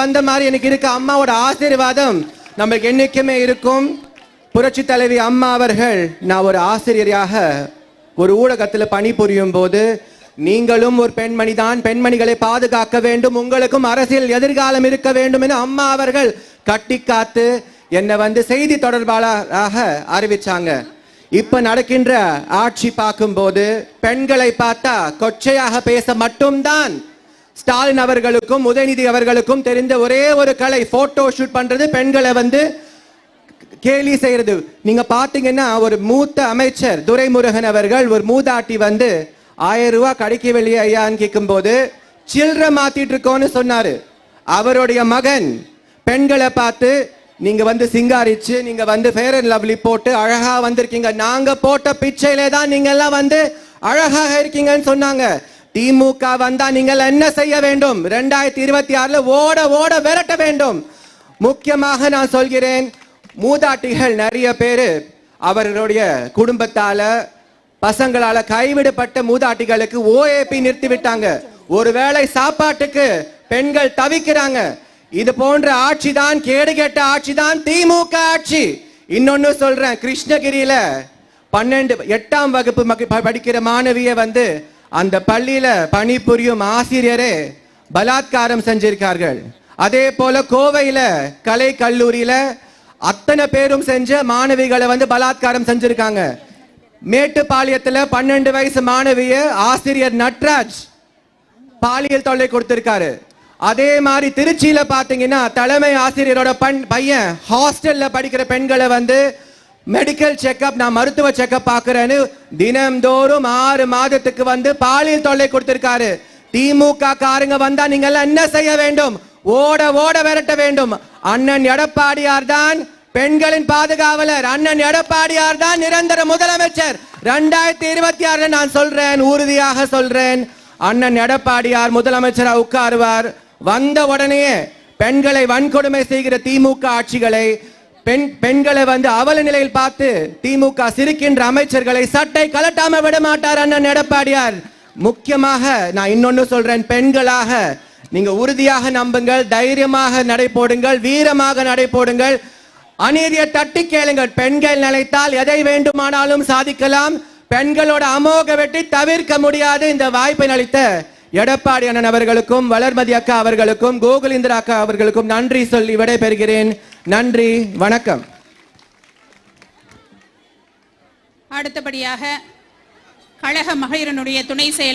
வந்த மாதிரி எனக்கு இருக்கு. அம்மாவோட ஆசீர்வாதம் நமக்கு என்னைக்குமே இருக்கும். புரட்சி தலைவி அம்மா அவர்கள் நான் ஒரு ஆசிரியராக ஒரு ஊடகத்தில் பணிபுரியும் போது நீங்களும் ஒரு பெண்மணி தான் பெண்மணிகளை பாதுகாக்க வேண்டும் உங்களுக்கும் அரசியல் எதிர்காலம் இருக்க வேண்டும் என அம்மா அவர்கள் கட்டி காத்து என்னை வந்து செய்தி தொடர்பாளராக அறிவிச்சாங்க. இப்ப நடக்கின்ற ஆட்சி பார்க்கும்போது பெண்களை பார்த்தா கொச்சையாக பேச மட்டும்தான் ஸ்டாலின் அவர்களுக்கும் உதயநிதி அவர்களுக்கும் தெரிந்த ஒரே ஒரு கலை போட்டோ ஷூட் பண்றது பெண்களை வந்து கேலி செய்யறது. நீங்க பாத்தீங்கன்னா ஒரு மூத்த அமைச்சர் துரைமுருகன் அவர்கள் ஒரு மூதாட்டி வந்து ஆயிரம் ரூபாய் கடைக்கு வெளியே ஐயான்னு கேட்கும்போது சில்லற மாத்திட்டு இருக்கோன்னு சொன்னாரு. அவருடைய மகன் பெண்களை பார்த்து நீங்க வந்து சிங்காரிச்சு நீங்க வந்து ஃபேர் அண்ட் லவ்லி போட்டு அழகா வந்திருக்கீங்க. நாங்க போட்ட பிச்சையிலே தான் நீங்க எல்லாம் வந்து அழகாக இருக்கீங்கன்னு சொன்னாங்க. திமுக வந்தா நீங்கள் என்ன செய்ய வேண்டும்? ரெண்டாயிரத்தி இருபத்தி ஆறுல ஓட ஓட விரட்ட வேண்டும். முக்கியமாக நான் சொல்கிறேன் மூதாட்டிகள் நிறைய பேரு அவர்களுடைய குடும்பத்தால பசங்களால கைவிடப்பட்ட மூதாட்டிகளுக்கு ஓஏபி நிறுத்தி விட்டாங்க ஒருவேளை சாப்பாட்டுக்கு பெண்கள் தவிக்கிறாங்க. இது போன்ற ஆட்சி தான் கேடு கேட்ட ஆட்சி தான் திமுக ஆட்சி. இன்னொன்னு சொல்றேன் கிருஷ்ணகிரியில பன்னெண்டு எட்டாம் வகுப்பு படிக்கிற மாணவிய வந்து அந்த பள்ளியில பணிபுரியும் ஆசிரியரே பலாத்காரம் செஞ்சிருக்கார்கள். அதே போல கோவையில கலை கல்லூரியில அத்தனை பேரும் செஞ்ச மாணவிகளை வந்து பலாத்காரம் செஞ்சிருக்காங்க. மேட்டுப்பாளையத்துல பன்னெண்டு வயசு மாணவிய ஆசிரியர் நட்ராஜ் பாலியல் தொல்லை கொடுத்திருக்காரு. அதே மாதிரி திருச்சியில பாத்தீங்கன்னா தலைமை ஆசிரியரோட பண் பையன் ஹாஸ்டல்ல படிக்கிற பெண்களை வந்து மெடிக்கல் செக்கப் நான் மருத்துவ செக்கப் பார்க்கறேன்னு தினம்தோறும் ஆறு மாதத்துக்கு வந்து பாலியல் தொல்லை கொடுத்திருக்காரு. திமுக காரங்க வந்தா நீங்க எல்லாம் என்ன செய்ய வேண்டும்? ஓட ஓட விரட்ட வேண்டும். அண்ணன் எடப்பாடியார் தான் பெண்களின் பாதுகாவலர். அண்ணன் எடப்பாடியார் தான் நிரந்தர முதலமைச்சர். ரெண்டாயிரத்தி இருபத்தி ஆறுல நான் சொல்றேன் உறுதியாக சொல்றேன். அண்ணன் எடப்பாடியார் முதலமைச்சரா உட்காருவார். வந்த உடனேயே பெண்களை வன்கொடுமை செய்கிற திமுக ஆட்சிகளை பெண் பெண்களை வந்து அவல நிலையில் பார்த்து திமுக சிரிக்கின்ற அமைச்சர்களை சட்டை கலட்டாம விட மாட்டார் அண்ணன் எடப்பாடியார். முக்கியமாக நான் இன்னொன்னு சொல்றேன் பெண்களாக நீங்க உறுதியாக நம்புங்கள் தைரியமாக நடை போடுங்கள் வீரமாக நடை போடுங்கள். அநீதியை தட்டி கேளுங்கள் பெண்கள் நினைத்தால் எதை வேண்டுமானாலும் சாதிக்கலாம். பெண்களோட அமோக வெட்டி தவிர்க்க முடியாது. இந்த வாய்ப்பை அளித்த எடப்பாடி அண்ணன் அவர்களுக்கும் வளர்மதி அக்கா அவர்களுக்கும் கோகுலேந்திரா அக்கா அவர்களுக்கும் நன்றி சொல்லி விடைபெறுகிறேன். நன்றி வணக்கம். அடுத்தபடியாக கழக மகளிரனுடைய துணை செயல்